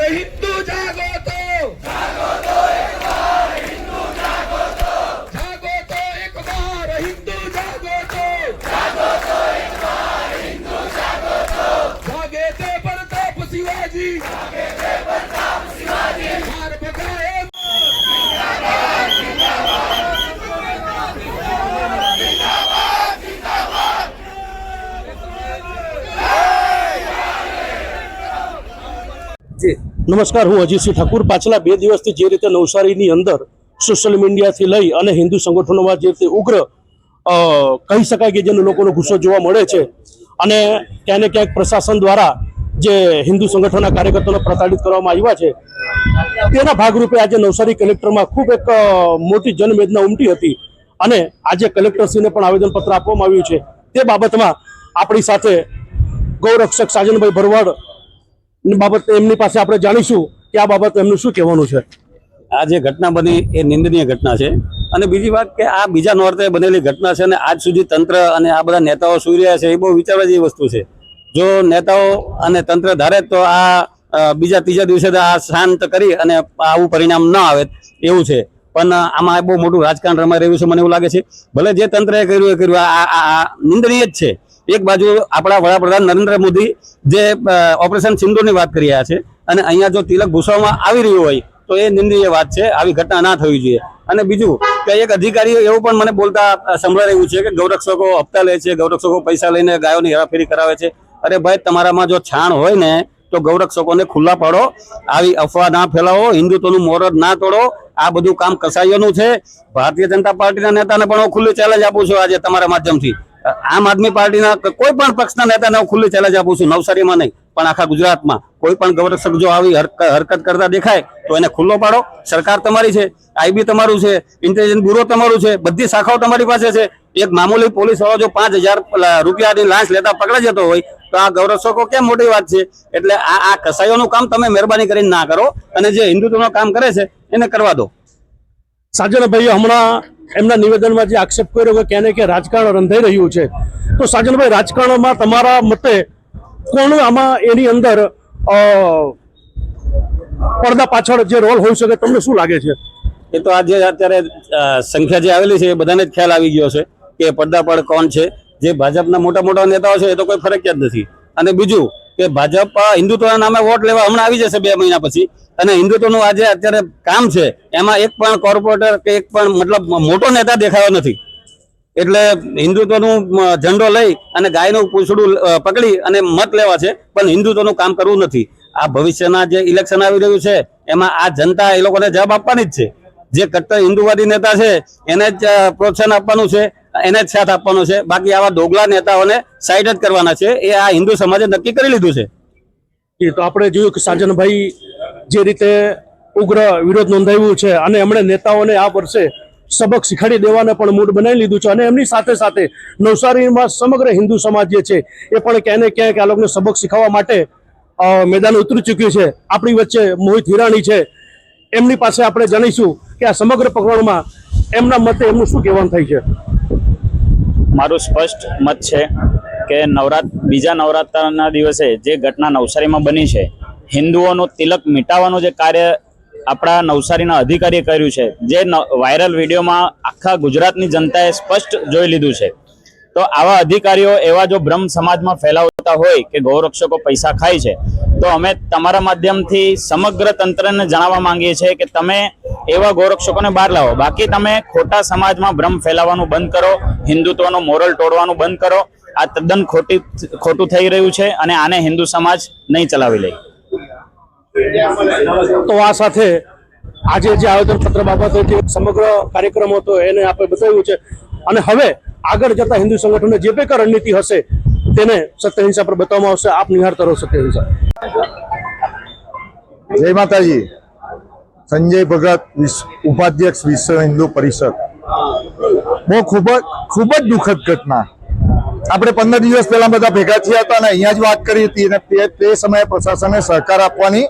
रहीम નમસ્કાર, હું અજીતસિંહ ઠાકુર. પાછલા બે દિવસથી જે રીતે નવસારીની અંદર સોશિયલ મીડિયાથી લઈ અને હિન્દુ સંગઠનોમાં જે રીતે ઉગ્ર કહી શકાય કે જેનો લોકોનો ગુસ્સો જોવા મળે છે અને ક્યાંય ને ક્યાંક પ્રશાસન દ્વારા જે હિન્દુ સંગઠનના કાર્યકર્તાઓને પ્રતાડિત કરવામાં આવ્યા છે, તેના ભાગરૂપે આજે નવસારી કલેક્ટરમાં ખૂબ એક મોટી જનમેદના ઉમટી હતી અને આજે કલેક્ટરશ્રીને પણ આવેદનપત્ર આપવામાં આવ્યું છે. તે બાબતમાં આપણી સાથે ગૌરક્ષક સાજનભાઈ ભરવાડ બાબત એમની પાસે આપણે જાણીશું કે આ બાબત એમનું શું કહેવાનું છે. આ જે ઘટના બની એ નિંદનીય ઘટના છે. અને બીજી વાત કે આ બીજા નોર્તે બનેલી ઘટના છે અને આજ સુધી તંત્ર અને આ બધા નેતાઓ સુઈ રહ્યા છે એ બહુ વિચારવા જેવી વસ્તુ છે. જો નેતાઓ અને તંત્ર ધારે તો આ બીજા ત્રીજા દિવસે આ શાંત કરી અને આવું પરિણામ ન આવે એવું છે. પણ આમાં બહુ મોટું રાજકારણ રમાઈ રહ્યું છે મને એવું લાગે છે. ભલે જે તંત્રએ કર્યું એ કર્યું આ નિંદનીય જ છે. એક બાજુ આપણા વડાપ્રધાન નરેન્દ્ર મોદી જે ઓપરેશન સિંધુની વાત કરી રહ્યા છે અને અહીંયા જો તિલક ભૂસવામાં આવી રહ્યું હોય તો એ નિંદનીય વાત છે, આવી ઘટના ના થવી જોઈએ. અને બીજું કે એક અધિકારી એવું પણ મને બોલતા સંભળાઈ રહ્યું છે કે ગૌરક્ષકો હપ્તા લે છે, ગૌરક્ષકો પૈસા લઈને ગાયોની હેરાફેરી કરાવે છે. અરે ભાઈ, તમારામાં જો છાણ હોય ને, તો ગૌરક્ષકોને ખુલ્લા પાડો, આવી અફવા ના ફેલાવો, હિન્દુત્વનું મોરદ ના તોડો, આ બધું કામ કસાઈઓનું છે. ભારતીય જનતા પાર્ટીના નેતાને પણ હું ખુલ્લી ચેલેન્જ આપું છું આજે તમારા માધ્યમથી. આમ આદમી પાર્ટીના કોઈ પણ પક્ષના નેતાને હું ખુલ્લી ચેલેન્જ આપું છું. નવસારીમાં નહીં, પણ આખા ગુજરાતમાં કોઈ પણ ગૌરક્ષક જો આવી હરક- હરકત કરતા દેખાય, તો એને ખુલ્લો પાડો. સરકાર તમારી છે આઈબી તમારું છે ઇન્ટેલિજન્સ બ્યુરો તમારું છે, બધી શાખાઓ તમારી પાસે છે. એક મામૂલી પોલીસ વાળો જો પાંચ હજાર રૂપિયાની લાંચ લેતા પકડાઈ જતો હોય, તો આ ગૌરક્ષકો કેમ મોટી વાત છે? એટલે આ આ કસાઈઓનું કામ તમે મહેરબાની કરીને ના કરો અને જે હિન્દુત્વનું કામ કરે છે, એને કરવા દો. સાજનભાઈ હમણાં એમના નિવેદનમાં જે આક્ષેપ કર્યો કે કેને કે રાજકારણ રંધાઈ રહ્યું છે, તો સાજનભાઈ, રાજકારણમાં તમારા મતે કોણ આમાં એની અંદર પડદા પાછળ જે રોલ હોઈ શકે, તમને શું લાગે છે? એ તો આજે અત્યારે સંખ્યા જે આવેલી છે, એ બધાને જ ખ્યાલ આવી ગયો છે કે પડદા પર કોણ છે? જે ભાજપના મોટા મોટા નેતાઓ છે, એ તો કોઈ જ નથી. અને બીજું કે ભાજપ હિન્દુત્વના નામે વોટ લેવા હમણાં આવી જશે બે મહિના પછી. અને હિન્દુત્વનું આજે અત્યારે કામ છે, એમાં એક પણ કોર્પોરેટર કે એક પણ મતલબ મોટો નેતા દેખાયો નથી. એટલે હિન્દુત્વનું ઝંડો લઈ અને ગાયનું પૂંછડું પકડી અને મત લેવા છે, પણ હિન્દુત્વનું કામ કરવું નથી. આ ભવિષ્યના જે ઇલેક્શન આવી રહ્યું છે, એમાં આ જનતા એ લોકોને જવાબ આપવાની જ છે. જે કટ્ટર હિન્દુવાદી નેતા છે, એને જ પ્રોત્સાહન આપવાનું છે એને જ સાથ આપવાનો છે. બાકી આવા દોગલા નેતાઓને સાઈડ જ કરવાના છે. એ આ હિન્દુ સમાજે નક્કી કરી લીધું છે. એ તો આપણે જોયું કે સાજનભાઈ જે રીતે ઉગ્ર વિરોધ નોંધાવ્યું છે અને એમણે નેતાઓને આ વર્ષે સબક શીખવાડી દેવાને પણ મૂડ બનાવી લીધું છે અને એમની સાથે સાથે નવસારીમાં સમગ્ર હિન્દુ સમાજ જે છે એ પણ ક્યાંય ને ક્યાંક આ લોકોને સબક શીખવવા માટે મેદાન ઉતરી ચૂક્યું છે. આપણી વચ્ચે મોહિત હિરાણી છે. એમની પાસે આપણે જાણીશું કે આ સમગ્ર પ્રકરણમાં એમના મતે એમનું શું કહેવાનું થાય છે? મારું સ્પષ્ટ મત છે કે નવરાત, બીજા નવરાત્રના દિવસે જે ઘટના નવસારીમાં બની છે, હિન્દુઓનું તિલક મિટાવવાનું જે કાર્ય આપણા નવસારીના અધિકારીએ કર્યું છે, જે વાયરલ વિડીયોમાં આખા ગુજરાતની જનતાએ સ્પષ્ટ જોઈ લીધું છે. તો આવા અધિકારીઓ એવા જો બ્રહ્મ સમાજમાં ફેલાવતા હોય કે ગૌરક્ષકો પૈસા ખાય છે તો અમે તમારા માધ્યમથી સમગ્ર તંત્રને જણાવવા માંગીએ છીએ કે તમે એવા ગૌરક્ષકોને બહાર લાવો. બાકી તમે ખોટા સમાજમાં ભ્રમ ફેલાવવાનું બંધ કરો, હિન્દુત્વનો મોરલ તોડવાનું બંધ કરો. આ તદ્દન ખોટી ખોટું થઈ રહ્યું છે અને આને હિન્દુ સમાજ નહીં ચલાવી લે. તો આ સાથે આજે જે આવેદનપત્ર બાબતે જે સમગ્ર કાર્યક્રમ હતો એને આપણે બતાવ્યું છે. અને હવે આગળ જતા હિન્દુ સંગઠનને જે પણ રણનીતિ હશે તેને સત્યહિંસા પર બતાવવામાં આવશે. આપ નિહાળતા રહો સત્યહિંસા જય માતાજી. સંજય ભગત ઉપાધ્યક્ષ વિશ્વ હિન્દુ પરિષદ. બહુ ખૂબ જ ખૂબ જ દુઃખદ ઘટના. આપણે પંદર દિવસ પહેલા બધા ભેગા થયા હતા અને અહીંયા જ વાત કરી હતી અને તે સમયે પ્રશાસને સહકાર આપવાની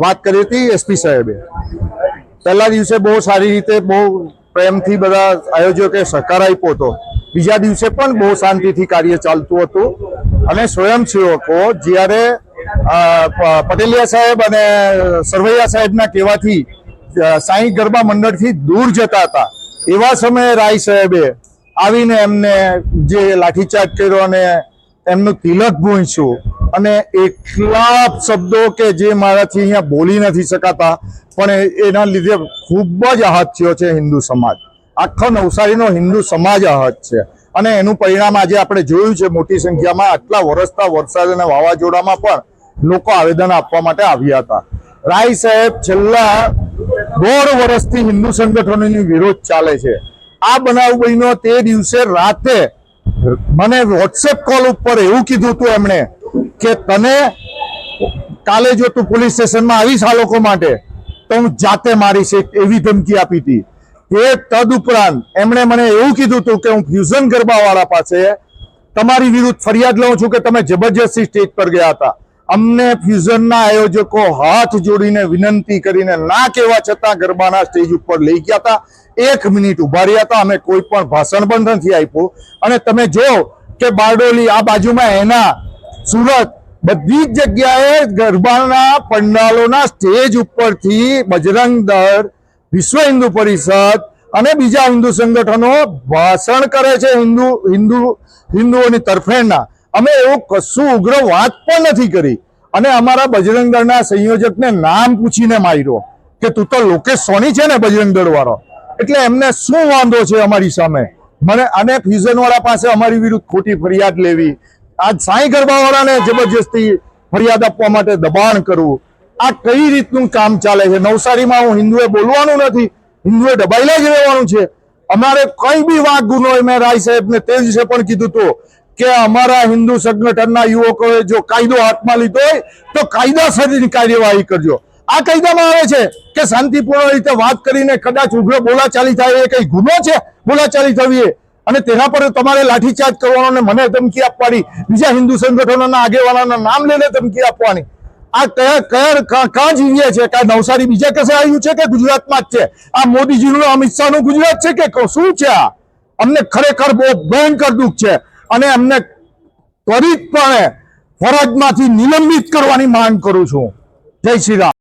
વાત કરી હતી એસપી સાહેબે. પહેલા દિવસે બહુ સારી રીતે, બહુ પ્રેમથી બધા આયોજકે સહકાર આપ્યો હતો. બીજા દિવસે પણ બહુ શાંતિથી કાર્ય ચાલતું હતું. અને સ્વયંસેવકો જ્યારે પટેલિયા સાહેબ અને સરવૈયા સાહેબના કહેવાથી સાંઈ ગરબા મંડળથી દૂર જતા હતા. એવા સમયે રાય સાહેબે આવીને એમને જે લાઠીચાર્જ કર્યો અને એમનું તિલક ભૂંચ્યું અને એટલા શબ્દો કે જે મારાથી અહીંયા બોલી નથી શકાતા, પણ એના લીધે ખૂબ જ આહત થયો છે હિન્દુ સમાજ. આખો નવસારીનો હિન્દુ સમાજ આહત છે. અને એનું પરિણામ આજે આપણે જોયું છે મોટી સંખ્યામાં, આટલા વરસતા વરસાદ અને વાવાઝોડામાં પણ. લોકો આવેદન આપવા માટે આવ્યા હતા. રાય સાહેબ છેલ્લા દોઢ વર્ષથી હિન્દુ સંગઠનોની વિરોધ ચાલે છે. આ બનાવ બન્યો તે દિવસે રાતે મને વોટ્સએપ કોલ ઉપર એવું કીધું હતું એમણે કે, તને કાલે જો તું પોલીસ સ્ટેશનમાં આવીશ આ લોકો માટે, તો હું જાતે મારીશ એવી ધમકી આપી હતી. એ તદ ઉપરાંત એમણે મને એવું કીધું હતું કે, હું ફ્યુઝન ગરબાવાળા પાસે તમારી વિરુદ્ધ ફરિયાદ લઉં છું કે તમે જબરજસ્તી સ્ટેજ પર ગયા હતા. અમને ફ્યુઝનના આયોજકો હાથ જોડીને વિનંતી કરીને ના કહેવા છતાં ગરબાના સ્ટેજ ઉપર લઈ ગયા હતા. એક મિનિટ ઊભા રહ્યા હતા. અમે કોઈ પણ ભાષણ પણ નથી આપ્યું. અને તમે જો કે બારડોલી આ બાજુમાં એના સુરત બધી જ જગ્યાએ ગરબાના પંડાલોના સ્ટેજ ઉપરથી બજરંગ દળ, વિશ્વ હિન્દુ પરિષદ અને બીજા હિન્દુ સંગઠનો ભાષણ કરે છે હિન્દુ હિન્દુ, હિન્દુઓની તરફેણના. અમે એવું કશું ઉગ્ર વાત પણ નથી કરી. અને અમારા બજરંગ દળના સંયોજકને નામ પૂછીને માર્યો કે તું તો લોકેશ સોની છે ને બજરંગ દળ વાળો એટલે એમને શું વાંધો છે અમારી સામે? મને અને ફ્યુઝન વાળા પાસે અમારી વિરુદ્ધ ખોટી ફરિયાદ લેવી, આજ સાંઈ ગરબાવાળાને જબરજસ્તી ફરિયાદ આપવા માટે દબાણ કરવું, આ કઈ રીતનું કામ ચાલે છે? નવસારીમાં હું હિન્દુએ બોલવાનું નથી, હિન્દુએ દબાયેલા જ રહેવાનું છે. અમારે કઈ બી વાઘ ગુનો મેં રાય સાહેબને તે દિવસે પણ કીધું હતું કે અમારા હિન્દુ સંગઠનના યુવકોએ જો કાયદો હાથમાં લીધો હોય, તો કાયદાસરની કાર્યવાહી કરજો. આ કાયદામાં આવે છે કે શાંતિપૂર્ણ રીતે વાત કરીને કદાચ ઉગ્ર બોલાચાલી થાય, એ કઈ ગુનો છે? બોલાચાલી થવી અને તેના પર તમારે લાઠીચાર્જ કરવાનો અને મને ધમકી આપવાની, બીજા હિન્દુ સંગઠનોના આગેવાનોના નામ લઈને ધમકી આપવાની. આ કયા કયા, કા- જીવીએ છે? કાં નવસારી બીજા કસે આવ્યું છે કે ગુજરાતમાં જ છે? આ મોદીજીનું, અમિત શાહનું ગુજરાત છે કે શું છે આ? અમને ખરેખર બહુ ભયંકર દુઃખ છે. અને એમને ત્વરિતપણે ફરજમાંથી નિલંબિત કરવાની માંગ કરું છું. જય શ્રી રામ.